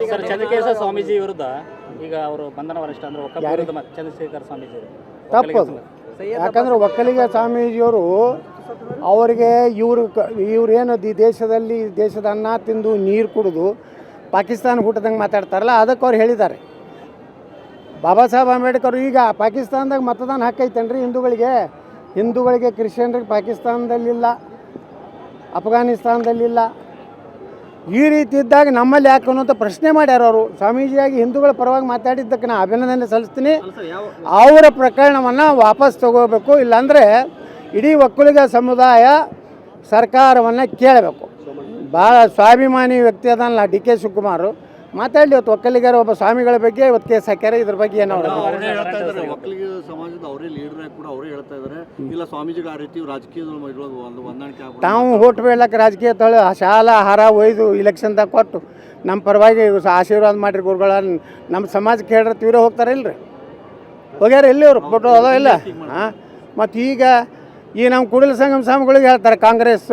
Sir ಚಂದ್ರಕೇಶ Swamiji ವಿರುದ್ಧ ಈಗ ಅವರು ಬಂಧನ ವರಿಷ್ಠ ಅಂದ್ರೆ ಒಕ್ಕಲಿಗ ವಿರುದ್ಧ ಮತ್ತೆ ಚಂದ್ರಶೇಖರ್ ಸ್ವಾಮೀಜಿ ಅವರು. ತಪ್ಪದು. ಯಾಕಂದ್ರೆ ಒಕ್ಕಲಿಗ ಸ್ವಾಮೀಜಿಯವರು ಅವರಿಗೆ ಇವರು ಇವ್ರೇನು ಈ ದೇಶದಲ್ಲಿ ಈ ದೇಶದ ಅನ್ನ ತಿಂದು ನೀರು ಕುಡಿದು ಪಾಕಿಸ್ತಾನ ಹುಟ್ಟದಂಗೆ ಮಾತಾಡ್ತಾರಲ್ಲ ಅದಕ್ಕೆ ಅವ್ರು ಹೇಳಿದ್ದಾರೆ. ಬಾಬಾ ಸಾಹೇಬ್ ಅಂಬೇಡ್ಕರ್ ಈಗ ಪಾಕಿಸ್ತಾನದಾಗ ಮತದಾನ ಹಾಕೈತೇನ್ರಿ ಹಿಂದೂಗಳಿಗೆ? ಹಿಂದೂಗಳಿಗೆ ಕ್ರಿಶ್ಚಿಯನ್ರಿಗೆ ಪಾಕಿಸ್ತಾನದಲ್ಲಿಲ್ಲ ಅಫ್ಘಾನಿಸ್ತಾನದಲ್ಲಿಲ್ಲ. ಈ ರೀತಿ ಇದ್ದಾಗ ನಮ್ಮಲ್ಲಿ ಯಾಕೆ ಅನ್ನೋಂಥ ಪ್ರಶ್ನೆ ಮಾಡ್ಯಾರ ಅವರು. ಸ್ವಾಮೀಜಿಯಾಗಿ ಹಿಂದೂಗಳ ಪರವಾಗಿ ಮಾತಾಡಿದ್ದಕ್ಕೆ ನಾನು ಅಭಿನಂದನೆ ಸಲ್ಲಿಸ್ತೀನಿ. ಅವರ ಪ್ರಕರಣವನ್ನು ವಾಪಸ್ ತಗೋಬೇಕು ಇಲ್ಲಾಂದರೆ ಇಡೀ ಒಕ್ಕಲಿಗ ಸಮುದಾಯ ಸರ್ಕಾರವನ್ನು ಕೇಳಬೇಕು. ಭಾಳ ಸ್ವಾಭಿಮಾನಿ ವ್ಯಕ್ತಿ ಅದಲ್ಲ ಡಿ ಕೆ ಶಿವಕುಮಾರ್. ಮಾತಾಡಲಿ ಇವತ್ತು ಒಕ್ಕಲಿಗರ ಒಬ್ಬ ಸ್ವಾಮಿಗಳ ಬಗ್ಗೆ ಇವತ್ತು ಕೇಸ್ ಹಾಕ್ಯಾರ ಇದ್ರ ಬಗ್ಗೆ ಏನೋ ಅವ್ರ? ಅವರೇ ಹೇಳ್ತಾ ಇದ್ದಾರೆ. ಒಕ್ಕಲಿಗ ಸಮಾಜದ ಅವರೇ ಲೀಡರ್ ಕೂಡ ಅವರೇ ಹೇಳ್ತಾ ಇದ್ದಾರೆ. ಇಲ್ಲ ಸ್ವಾಮೀಜಿಗಳು ಆ ರೀತಿ ರಾಜಕೀಯದ ಒಂದು ಹೊಂದಾಣಿಕೆ ತಾವು ಓಟ್ ಬೀಳಕ್ಕೆ ರಾಜಕೀಯ ತಳ ಶಾಲಾ ಹಾರ ಒಯ್ದು ಇಲೆಕ್ಷನ್ದಾಗ ಕೊಟ್ಟು ನಮ್ಮ ಪರವಾಗಿ ಆಶೀರ್ವಾದ ಮಾಡಿರಿ ಗುರುಗಳ ನಮ್ಮ ಸಮಾಜಕ್ಕೆ ಹೇಳ್ರೆ ತೀವ್ರ ಹೋಗ್ತಾರೆ ಇಲ್ರಿ? ಹೋಗ್ಯಾರ ಎಲ್ಲಿ ಅವ್ರು ಫೋಟೋ ಅದಾವ ಇಲ್ಲ? ಹಾಂ? ಮತ್ತು ಈಗ ಈ ನಮ್ಮ ಕುಡಲ ಸಂಗಮ ಸ್ವಾಮಿಗಳಿಗೆ ಹೇಳ್ತಾರೆ ಕಾಂಗ್ರೆಸ್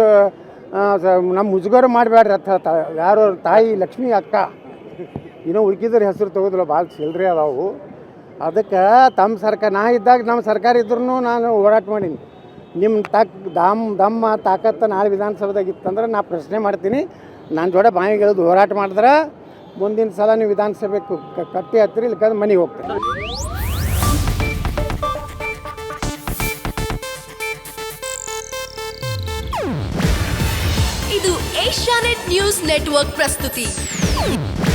ನಮ್ಮ ಮುಜುಗರ ಮಾಡಬೇಡ್ರಿ ಅಂತ ಹೇಳ್ತಾರೆ. ಯಾರು ತಾಯಿ ಲಕ್ಷ್ಮಿ ಅಕ್ಕ. ಇನ್ನೂ ಉಳ್ಕಿದ್ರೆ ಹೆಸರು ತೊಗೋದಿಲ್ಲ, ಭಾಳ ಸಿಲ್ರಿ ಅದಾವು. ಅದಕ್ಕೆ ತಮ್ಮ ಸರ್ಕಾರ, ನಾ ಇದ್ದಾಗ ನಮ್ಮ ಸರ್ಕಾರ ಇದ್ರೂ ನಾನು ಹೋರಾಟ ಮಾಡೀನಿ. ನಿಮ್ಮ ತಕ್, ದಮ್, ದಮ್ಮ ತಾಕತ್ತ ನಾಳೆ ವಿಧಾನಸಭೆದಾಗ ಇತ್ತಂದ್ರೆ ನಾ ಪ್ರಶ್ನೆ ಮಾಡ್ತೀನಿ. ನನ್ನ ಜೋಡೆ ಬಾಯಿಗೆ ಹೋರಾಟ ಮಾಡಿದ್ರೆ ಮುಂದಿನ ಸಲ ನೀವು ವಿಧಾನಸಭೆ ಕಟ್ಟಿ ಹತ್ತಿರ ಇಲ್ಲಕಂದ್ರೆ ಮನೆಗೆ ಹೋಗ್ತೀನಿ. ಇದು ಏಷ್ಯಾನೆಟ್ ನ್ಯೂಸ್ ನೆಟ್ವರ್ಕ್ ಪ್ರಸ್ತುತಿ.